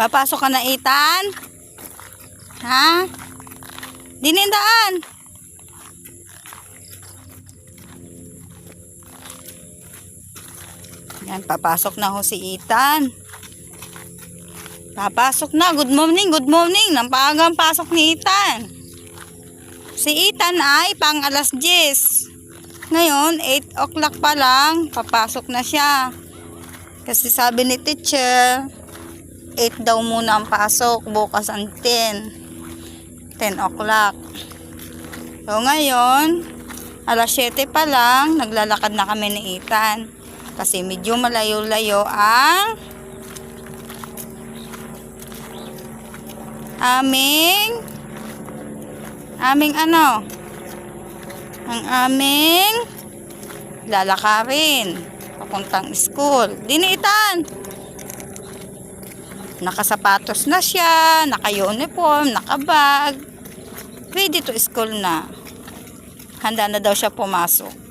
Papasok ka na, Ethan? Ha? Dinindaan. Yan, papasok na ho si Ethan. Papasok na. Good morning, good morning. Nampagang pasok ni Ethan. Si Ethan ay pang alas 10. Ngayon, 8 o'clock pa lang, papasok na siya. Kasi sabi ni teacher, 8 daw muna ang pasok, bukas ang 10. 10 o'clock. So ngayon, alas 7 pa lang, naglalakad na kami ni Ethan. Kasi medyo malayo-layo ang aming aming ano ang aming lalakarin papuntang school. Dinitan! Nakasapatos na siya, naka-uniform, nakabag. Ready to school na. Handa na daw siya pumasok.